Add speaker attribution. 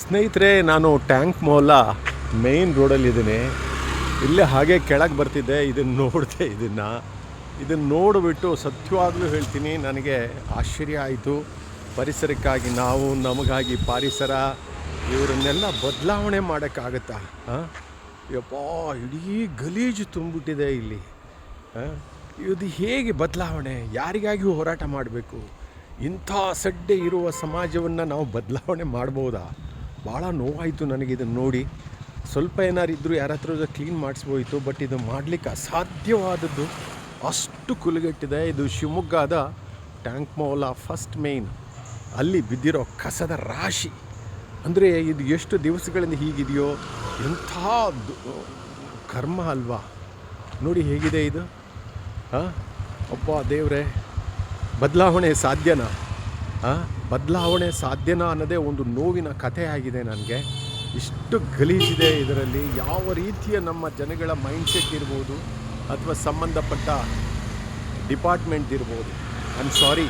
Speaker 1: ಸ್ನೇಹಿತರೆ, ನಾನು tank ಮೋಲ main ರೋಡಲ್ಲಿದ್ದೀನಿ ಇಲ್ಲೇ ಹಾಗೆ ಕೆಳಗೆ ಬರ್ತಿದ್ದೆ, ಇದನ್ನು ನೋಡಿದೆ ಇದನ್ನು. ಇದನ್ನು ನೋಡಿಬಿಟ್ಟು ಸತ್ಯವಾಗಲೂ ಹೇಳ್ತೀನಿ, ನನಗೆ ಆಶ್ಚರ್ಯ ಆಯಿತು. ಪರಿಸರಕ್ಕಾಗಿ ನಾವು, ನಮಗಾಗಿ ಪರಿಸರ, ಇವರನ್ನೆಲ್ಲ ಬದಲಾವಣೆ ಮಾಡೋಕ್ಕಾಗತ್ತಾ? ಹಾಂ ಯಪ್ಪ, ಇಡೀ ಗಲೀಜು ತುಂಬಿಟ್ಟಿದೆ ಇಲ್ಲಿ? ಇದು ಹೇಗೆ ಬದಲಾವಣೆ? ಯಾರಿಗಾಗಿ ಹೋರಾಟ ಮಾಡಬೇಕು? ಇಂಥ ಸಡ್ಡೆ ಇರುವ ಸಮಾಜವನ್ನು ನಾವು ಬದಲಾವಣೆ ಮಾಡ್ಬೋದಾ? ಭಾಳ ನೋವಾಯಿತು ನನಗೆ ಇದನ್ನು ನೋಡಿ. ಸ್ವಲ್ಪ ಏನಾರು ಇದ್ದರೂ ಯಾರ ಹತ್ರ ಕ್ಲೀನ್ ಮಾಡಿಸ್ಬೋಯಿತು ಬಟ್ ಇದು ಮಾಡಲಿಕ್ಕೆ ಅಸಾಧ್ಯವಾದದ್ದು. ಅಷ್ಟು ಕುಲುಗಟ್ಟಿದೆ. ಇದು ಶಿವಮೊಗ್ಗದ ಟ್ಯಾಂಕ್ ಮೌಲ ಫಸ್ಟ್ ಮೇನ್ ಅಲ್ಲಿ ಬಿದ್ದಿರೋ ಕಸದ ರಾಶಿ. ಅಂದರೆ ಇದು ಎಷ್ಟು ದಿವಸಗಳಿಂದ ಹೀಗಿದೆಯೋ, ಎಂಥ ಕರ್ಮ ಅಲ್ವಾ? ನೋಡಿ ಹೇಗಿದೆ ಇದು. ಹಾಂ? ಅಪ್ಪ ದೇವ್ರೆ, ಬದಲಾವಣೆ ಸಾಧ್ಯನಾ? ಬದಲಾವಣೆ ಸಾಧ್ಯನಾ ಅನ್ನೋದೇ ಒಂದು ನೋವಿನ ಕಥೆ ಆಗಿದೆ ನನಗೆ. ಇಷ್ಟು ಗಲೀಜಿದೆ ಇದರಲ್ಲಿ. ಯಾವ ರೀತಿಯ ನಮ್ಮ ಜನಗಳ ಮೈಂಡ್ಸೆಟ್ ಇರ್ಬೋದು, ಅಥವಾ ಸಂಬಂಧಪಟ್ಟ ಡಿಪಾರ್ಟ್ಮೆಂಟ್ ಇರ್ಬೋದು. I am sorry